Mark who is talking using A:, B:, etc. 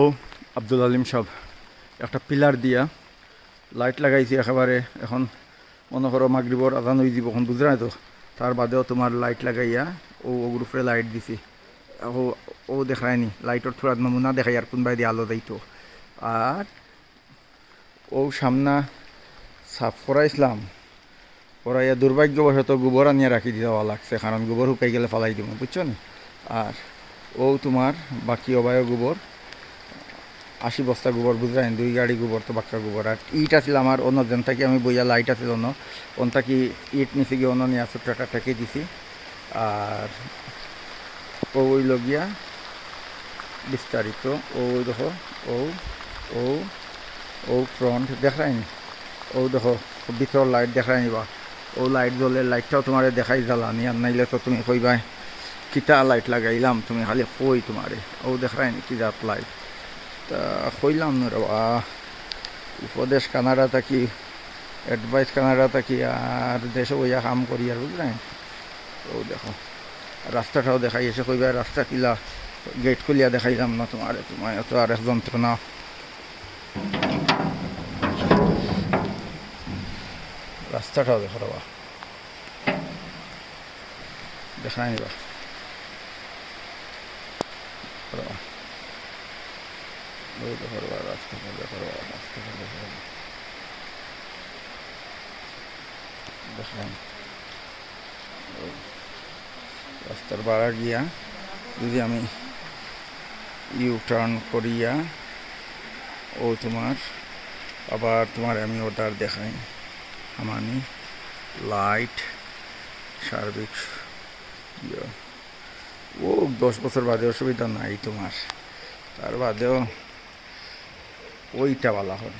A: ও আব্দুল আলিম সাহেব, একটা পিলার দিয়া লাইট লাগাইছি একেবারে, এখন মনে করো মাগরিবর আজান হয়ে দিব, এখন বুঝতে নাই তো। তার বাদেও তোমার লাইট লাগাইয়া ও ওগুর উপরে লাইট দিছি। ও ও দেখায়নি লাইটর থোড়া নমুনা দেখাই আর কোনবাই দিয়ে আলো দিত আর ও সামনা সাফ করাইছিলাম করাইয়া দুর্ভাগ্যবশত গোবর আনিয়ে রাখি দেওয়া লাগছে কারণ গোবর শুকাই গেলে ফালাই দিব বুঝছ আর ও তোমার বাকি অবায় গোবর আশি বস্তা গোবর বুঝলেন দুই গাড়ি গোবর তো বাক্কা গোবর। আর ইট আছিল আমার অন্য, যেন থাকি আমি বইয়া লাইট আছিল অন্য। অন থাকি ইট নিছি গিয়ে অন্য নিয়ে একটা টেকে দিছি। আর ওই লগিয়া বিস্তারিত ওই দেখো, ও ও ও ফ্রন্ট দেখায়নি ও দেখো ভিতর লাইট দেখাই নিবা ও লাইট জ্বলে লাইটটাও তোমার দেখাই জ্বালানি আর নাইলে তো তুমি কইবাই, কিতা লাইট লাগাইলাম, তুমি খালি কই তোমারে ও দেখাই নি কি জাত লাইট তা কইলাম না রে বা উপদেশ কানাডা থাকি অ্যাডভাইস কানাডা থাকি আর দেশে বইয়া কাম করি আর বুঝলেন ও দেখো, রাস্তাটাও দেখাই এসে কইবা রাস্তা কিলা গেট খুলিয়া দেখাইলাম না তোমারে তোমার এত আর এক যন্ত্রণা। রাস্তাটাও দেখো রবা দেখাই নিবা রবা ওই দেখো রবা রাস্তাটা দেখো রবা রাস্তাটা দেখো রবা দেখলাম ওই রাস্তার বাড়া গিয়া যদি আমি ইউ টার্ন করিয়া ও তোমার, আবার তোমার আমি ওটার দেখাই। আমানি লাইট সার্বিক ইয়ে। ও, দশ বছর বাদে অসুবিধা নাই তোমার। তার বাদেও ওইটা বলা হয়।